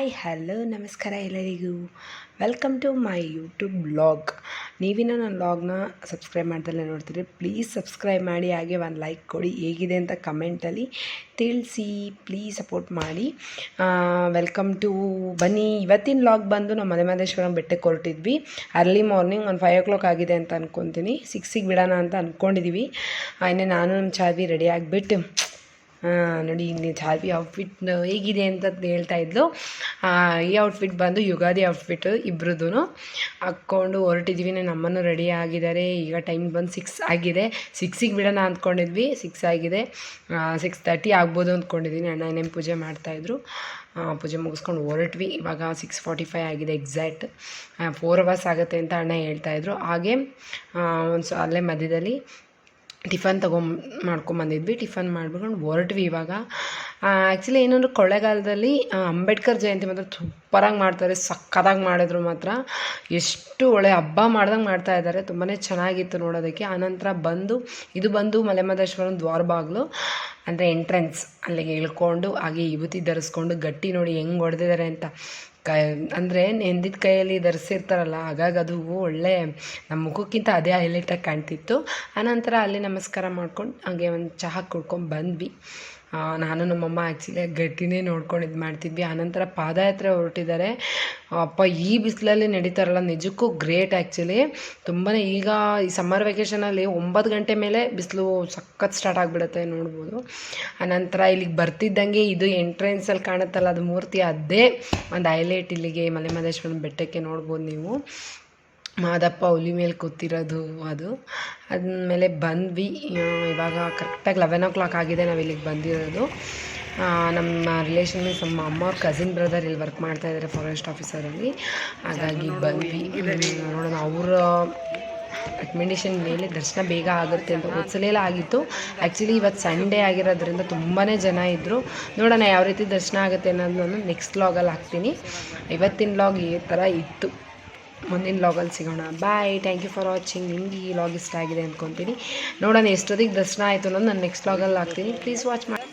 Hi, hello, ನಮಸ್ಕಾರ ಎಲ್ಲರಿಗೂ. Welcome to my YouTube blog ನೀವಿನ ನನ್ನ ಬ್ಲಾಗ್ನ ಸಬ್ಸ್ಕ್ರೈಬ್ ಮಾಡ್ದಲ್ಲೇ ನೋಡ್ತೀರಿ ಪ್ಲೀಸ್ ಸಬ್ಸ್ಕ್ರೈಬ್ ಮಾಡಿ, ಹಾಗೆ ಒಂದು ಲೈಕ್ ಕೊಡಿ. ಹೇಗಿದೆ ಅಂತ ಕಮೆಂಟಲ್ಲಿ ತಿಳಿಸಿ ಪ್ಲೀಸ್ ಸಪೋರ್ಟ್ ಮಾಡಿ. ವೆಲ್ಕಮ್ ಟು ಬನ್ನಿ, ಇವತ್ತಿನ ಬ್ಲಾಗ್ ಬಂದು ನಮ್ಮ ಮಲೆ ಮಹದೇಶ್ವರಂ ಬೆಟ್ಟಕ್ಕೆ ಹೊರಟಿದ್ವಿ. ಅರ್ಲಿ ಮಾರ್ನಿಂಗ್ ಒಂದು ಫೈವ್ ಓ ಕ್ಲಾಕ್ ಆಗಿದೆ ಅಂತ ಅಂದ್ಕೊತೀನಿ ಸಿಕ್ಸಿಗೆ ಬಿಡೋಣ ಅಂತ ಅಂದ್ಕೊಂಡಿದ್ದೀವಿ ಇನ್ನೇ ನಾನು, ನಮ್ಮ ಚಾವಿ ರೆಡಿ ಆಗಿಬಿಟ್ಟು ನೋಡಿ, ಇಲ್ಲಿ ಚಾರ್ವಿ ಔಟ್ಫಿಟ್ ಹೇಗಿದೆ ಅಂತ ಹೇಳ್ತಾ ಇದ್ಲು. ಈ ಔಟ್ಫಿಟ್ ಬಂದು ಯುಗಾದಿ ಔಟ್ಫಿಟ್ ಇಬ್ಬರದು ಹಾಕ್ಕೊಂಡು ಹೊರಟಿದ್ವಿ ನಮ್ಮನ್ನು ರೆಡಿ ಆಗಿದ್ದಾರೆ. ಈಗ ಟೈಮ್ ಬಂದು ಸಿಕ್ಸ್ ಆಗಿದೆ. ಸಿಕ್ಸಿಗೆ ಬಿಡೋಣ ಅಂದ್ಕೊಂಡಿದ್ವಿ ಸಿಕ್ಸ್ ಆಗಿದೆ. ಸಿಕ್ಸ್ ತರ್ಟಿ ಆಗ್ಬೋದು ಅಂದ್ಕೊಂಡಿದ್ದೀನಿ ಅಣ್ಣ ಏನೇನು ಪೂಜೆ ಮಾಡ್ತಾಯಿದ್ರು ಪೂಜೆ ಮುಗಿಸ್ಕೊಂಡು ಹೊರಟ್ವಿ. ಇವಾಗ ಸಿಕ್ಸ್ ಫಾರ್ಟಿ ಫೈವ್ ಆಗಿದೆ ಎಕ್ಸಾಕ್ಟ್ ಫೋರ್ ಅವರ್ಸ್ ಆಗುತ್ತೆ ಅಂತ ಅಣ್ಣ ಹೇಳ್ತಾಯಿದ್ರು ಹಾಗೆ ಒಂದು ಅಲ್ಲೇ ಮಧ್ಯದಲ್ಲಿ ಟಿಫನ್ ತೊಗೊಂಡ್ ಮಾಡ್ಕೊಂಬಂದಿದ್ವಿ. ಟಿಫನ್ ಮಾಡ್ಬಿಟ್ಟು ಹೊರಟ್ವಿ ಇವಾಗ. ಆ್ಯಕ್ಚುಲಿ ಏನಂದ್ರೆ ಕೊಳ್ಳೇಗಾಲದಲ್ಲಿ ಅಂಬೇಡ್ಕರ್ ಜಯಂತಿ ಮಾತ್ರ ಸೂಪರಾಗಿ ಮಾಡ್ತಾರೆ ಸಕ್ಕತ್ತಾಗಿ ಮಾಡಿದ್ರು ಮಾತ್ರ. ಎಷ್ಟು ಒಳ್ಳೆ ಹಬ್ಬ ಮಾಡ್ದಂಗೆ ಮಾಡ್ತಾ ಇದ್ದಾರೆ ತುಂಬಾ ಚೆನ್ನಾಗಿತ್ತು ನೋಡೋದಕ್ಕೆ. ಆನಂತರ ಬಂದು, ಇದು ಬಂದು ಮಲೆಮಹದೇಶ್ವರನ ದ್ವಾರ ಬಾಗಿಲು ಅಂದರೆ ಎಂಟ್ರೆನ್ಸ್ ಅಲ್ಲಿಗೆ ಇಳ್ಕೊಂಡು, ಹಾಗೆ ವಿಭೂತಿ ಧರಿಸ್ಕೊಂಡು ಗಟ್ಟಿ ನೋಡಿ ಹೆಂಗೆ ಹೊಡೆದಿದ್ದಾರೆ ಅಂತ. ಕ, ಅಂದರೆ ನೆಂದಿದ್ದ ಕೈಯಲ್ಲಿ ಧರಿಸಿರ್ತಾರಲ್ಲ, ಹಾಗಾಗಿ ಅದು ಒಳ್ಳೆ ನಮ್ಮ ಮುಖಕ್ಕಿಂತ ಅದೇ ಹೈಲೈಟಾಗಿ ಕಾಣ್ತಿತ್ತು. ಆನಂತರ ಅಲ್ಲಿ ನಮಸ್ಕಾರ ಮಾಡ್ಕೊಂಡು, ಹಾಗೆ ಒಂದು ಚಹಾ ಕುಡ್ಕೊಂಡು ಬಂದ್ವಿ. ನಾನು ನಮ್ಮಮ್ಮ ಆ್ಯಕ್ಚುಲಿ ಗಟ್ಟಿನೇ ನೋಡ್ಕೊಂಡು ಇದು ಮಾಡ್ತಿದ್ವಿ. ಆನಂತರ ಪಾದಯಾತ್ರೆ ಹೊರಟಿದ್ದಾರೆ. ಅಪ್ಪ, ಈ ಬಿಸಿಲಲ್ಲಿ ನಡೀತಾರಲ್ಲ, ನಿಜಕ್ಕೂ ಗ್ರೇಟ್ ಆ್ಯಕ್ಚುಲಿ ತುಂಬಾ ಈಗ ಈ ಸಮ್ಮರ್ ವೆಕೇಷನಲ್ಲಿ ಒಂಬತ್ತು ಗಂಟೆ ಮೇಲೆ ಬಿಸಿಲು ಸಖತ್ ಸ್ಟಾರ್ಟ್ ಆಗಿಬಿಡುತ್ತೆ ನೋಡ್ಬೋದು. ಆನಂತರ ಇಲ್ಲಿಗೆ ಬರ್ತಿದ್ದಂಗೆ ಇದು ಎಂಟ್ರೆನ್ಸಲ್ಲಿ ಕಾಣುತ್ತಲ್ಲ, ಅದು ಮೂರ್ತಿ ಅದೇ ಒಂದು ಹೈಲೈಟ್ ಇಲ್ಲಿಗೆ ಮಲೆ ಮಹದೇಶ್ವರನ ಬೆಟ್ಟಕ್ಕೆ ನೋಡ್ಬೋದು ನೀವು. ಮಾದಪ್ಪ ಹುಲಿ ಮೇಲೆ ಕೂತಿರೋದು ಅದು. ಅದಾದಮೇಲೆ ಬಂದ್ವಿ. ಇವಾಗ ಕರೆಕ್ಟಾಗಿ ಲೆವೆನ್ ಓ ಕ್ಲಾಕ್ ಆಗಿದೆ ನಾವು ಇಲ್ಲಿಗೆ ಬಂದಿರೋದು. ನಮ್ಮ ರಿಲೇಷನ್ ಮೀನ್ಸ್ ನಮ್ಮ ಅಮ್ಮ ಅವ್ರ ಕಸಿನ್ ಬ್ರದರ್ ಇಲ್ಲಿ ವರ್ಕ್ ಮಾಡ್ತಾ ಇದ್ದಾರೆ ಫಾರೆಸ್ಟ್ ಆಫೀಸರಲ್ಲಿ ಹಾಗಾಗಿ ಬಂದ್ವಿ. ನೋಡೋಣ, ಅವರ ರೆಕಮೆಂಡೇಷನ್ ಮೇಲೆ ದರ್ಶನ ಬೇಗ ಆಗುತ್ತೆ ಅಂತ ಒಂದ್ಸಲ ಆಗಿತ್ತು. ಆ್ಯಕ್ಚುಲಿ ಇವತ್ತು ಸಂಡೇ ಆಗಿರೋದ್ರಿಂದ ತುಂಬಾ ಜನ ಇದ್ದರು ನೋಡೋಣ, ಯಾವ ರೀತಿ ದರ್ಶನ ಆಗುತ್ತೆ ಅನ್ನೋದನ್ನು ನೆಕ್ಸ್ಟ್ ಲಾಗಲ್ಲಿ ಹಾಕ್ತೀನಿ. ಇವತ್ತಿನ ಲಾಗ್ ಈ ಥರ ಇತ್ತು. ಮುಂದಿನ ಲಾಗಲ್ಲಿ ಸಿಗೋಣ. Bye thank you for watching ನಿಮ್ಗೆ ಈ ಲಾಗ್ ಇಷ್ಟ ಆಗಿದೆ ಅಂದ್ಕೊತೀನಿ ನೋಡೋಣ ಎಷ್ಟೊತ್ತಿಗೆ ದರ್ಶನ ಆಯಿತು ಅನ್ನೋದು ನಾನು ನೆಕ್ಸ್ಟ್ ಲಾಗಲ್ಲಿ ಹಾಕ್ತೀನಿ. ಪ್ಲೀಸ್ ವಾಚ್ ಮಾಡಿ